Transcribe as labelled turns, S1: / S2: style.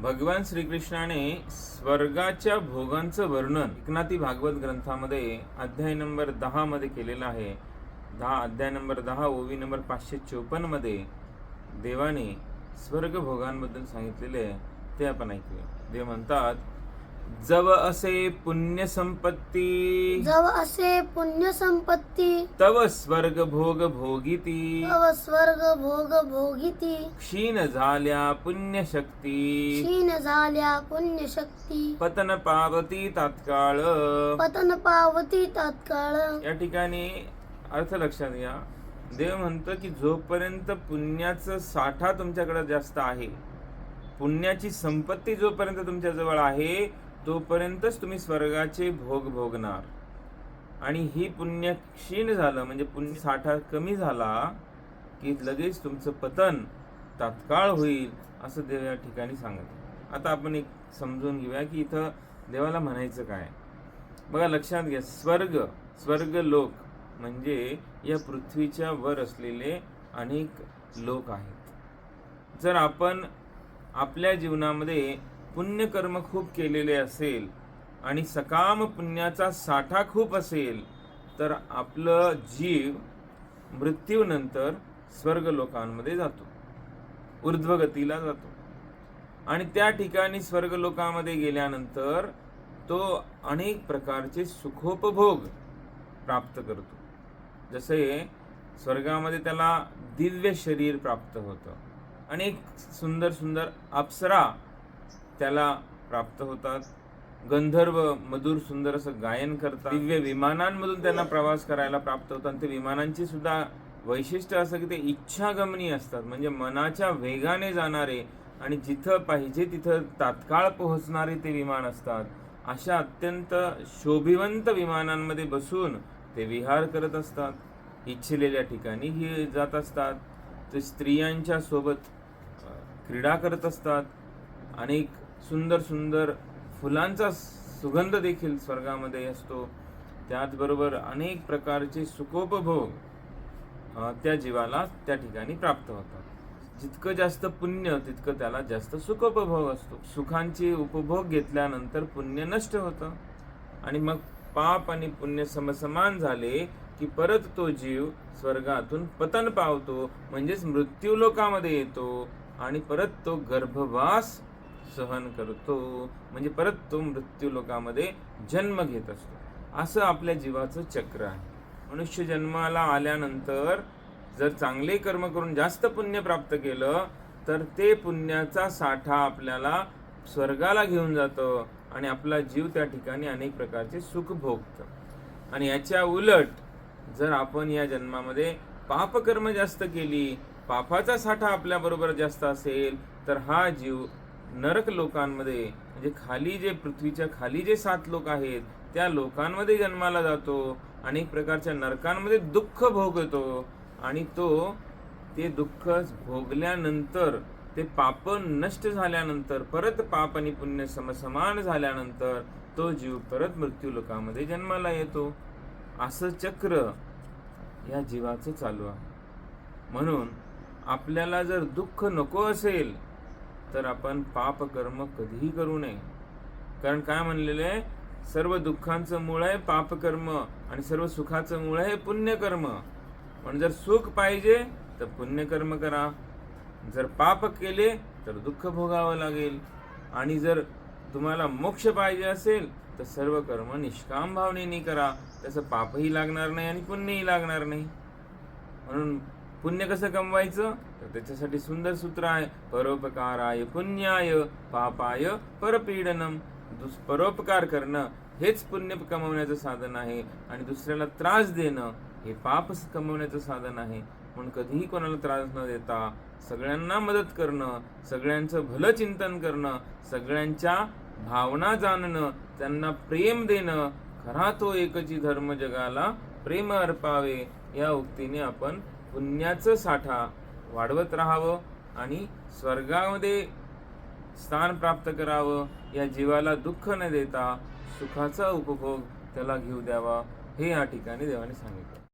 S1: भगवान श्रीकृष्णाने स्वर्गाच्या भोगांचं वर्णन एकनाथी भागवत ग्रंथामध्ये अध्याय नंबर दहामध्ये केलेलं आहे. दहा अध्याय नंबर दहा ओवी नंबर पाचशे चोपन्नमध्ये देवाने स्वर्गभोगांबद्दल सांगितलेले आहे. ते आपण ऐकूया. देव म्हणतात जव असे पुण्य संपत्ती
S2: जव असे पुण्य संपत्ती
S1: तव स्वर्ग भोग भोगिती।
S2: तव स्वर्ग भोग भोगिती।
S1: क्षीण झाल्या पुण्यशक्ती।
S2: क्षीण झाल्या पुण्यशक्ती।
S1: पतन पावती तात्काळ।
S2: पतन पावती तात्काळ।
S1: या ठिकाणी अर्थ लक्षात घ्या। देव म्हणतं की जोपर्यंत पुण्याचं साठा तुमच्याकडे जास्त आहे पुण्याची संपत्ती जोपर्यंत तुमच्या जवळ आहे तोपर्यंतच तुम्ही स्वर्गाचे भोग भोगणार. आणि ही पुण्य क्षीण झालं म्हणजे पुण्य साठा कमी झाला की लगेच तुमचं पतन तात्काळ होईल असं देव या ठिकाणी सांगत आता आपण एक समजून घेऊया की इथं देवाला म्हणायचं काय? बघा लक्षात घ्या स्वर्ग स्वर्ग लोक म्हणजे या पृथ्वीच्या वर असलेले अनेक लोक आहेत. जर आपण आपल्या जीवनामध्ये पुण्यकर्म खूप केलेले असेल आणि सकाम पुण्याचा साठा खूप असेल तर आपलं जीव मृत्यूनंतर स्वर्ग लोकांमध्ये जातो. ऊर्ध्वगतीला जातो. आणि त्या ठिकाणी स्वर्ग लोकामध्ये गेल्यानंतर तो अनेक प्रकारचे सुखोपभोग प्राप्त करतो. जसे स्वर्गामध्ये त्याला दिव्य शरीर प्राप्त होतं. अनेक सुंदर सुंदर अप्सरा त्याला प्राप्त होतात. गंधर्व मधुर सुंदर असं गायन करतात. दिव्य विमानांमधून त्यांना प्रवास करायला प्राप्त होतात. आणि ते विमानांची सुद्धा वैशिष्ट्य असं की ते इच्छागमनी असतात. म्हणजे मनाच्या वेगाने जाणारे आणि जिथं पाहिजे तिथं तात्काळ पोहोचणारे ते विमान असतात. अशा अत्यंत शोभिवंत विमानांमध्ये बसून ते विहार करत असतात. इच्छिलेल्या ठिकाणी ही जात असतात. ते स्त्रियांच्या सोबत क्रीडा करत असतात. अनेक सुंदर सुंदर फुलांचा सुगंध देखील स्वर्गामध्ये असतो. त्याचबरोबर अनेक प्रकारचे सुखोपभोग त्या जीवाला त्या ठिकाणी प्राप्त होतात. जितकं जास्त पुण्य तितकं त्याला जास्त सुखोपभोग असतो. सुखांचे उपभोग घेतल्यानंतर पुण्य नष्ट होतं. आणि मग पाप आणि पुण्य समसमान झाले की परत तो जीव स्वर्गातून पतन पावतो. म्हणजेच मृत्यू लोकामध्ये येतो आणि परत तो गर्भवास सहन करतो. म्हणजे परत तो मृत्यू लोकामध्ये जन्म घेत असतो. असं आपल्या जीवाचं चक्र आहे. मनुष्य जन्माला आल्यानंतर जर चांगले कर्म करून जास्त पुण्य प्राप्त केलं तर ते पुण्याचा साठा आपल्याला स्वर्गाला घेऊन जातं आणि आपला जीव त्या ठिकाणी अनेक प्रकारचे सुख भोगतं. आणि याच्या उलट जर आपण या जन्मामध्ये पापकर्म जास्त केली पापाचा साठा आपल्याबरोबर जास्त असेल तर हा जीव नरक लोकांमध्ये म्हणजे खाली जे पृथ्वीच्या खाली जे सात लोक आहेत त्या लोकांमध्ये जन्माला जातो अनेक प्रकारच्या नरकांमध्ये दुःख भोगतो. आणि तो ते दुःख भोगल्यानंतर ते पाप नष्ट झाल्यानंतर परत पाप आणि पुण्य समसमान झाल्यानंतर तो जीव परत मृत्यू लोकांमध्ये जन्माला येतो. असं चक्र या जीवाचं चालू आहे. म्हणून आपल्याला जर दुःख नको असेल तर आपण पाप कर्म कधीही करू नये. कारण काय म्हणलेलं आहे? सर्व दुःखांचं मूळ आहे पापकर्म आणि सर्व सुखाचं मूळ आहे पुण्यकर्म. पण जर सुख पाहिजे तर पुण्यकर्म करा. जर पाप केले तर दुःख भोगावं लागेल. आणि जर तुम्हाला मोक्ष पाहिजे असेल तर सर्व कर्म निष्काम भावनेने करा. त्याचं पापही लागणार नाही आणि पुण्यही लागणार नाही. म्हणून पुण्य कसं कमवायचं? तर त्याच्यासाठी सुंदर सूत्र आहे परोपकाराय पुण्याय पापाय परपीडनम. दुस परोपकार करणं हेच पुण्य कमवण्याचं साधन आहे आणि दुसऱ्याला त्रास देणं हे पाप कमवण्याचं साधन आहे. म्हणून कधीही कोणाला त्रास न देता सगळ्यांना मदत करणं सगळ्यांचं भलं चिंतन करणं सगळ्यांच्या भावना जाणणं त्यांना प्रेम देणं खरा तो एकची धर्म जगाला प्रेम अर्पावे या उक्तीने आपण पुण्याचं साठा वाढवत राहावं आणि स्वर्गामध्ये स्थान प्राप्त करावं या जीवाला दुःख न देता सुखाचा उपभोग त्याला घेऊ द्यावा हे या ठिकाणी देवाने सांगितलं.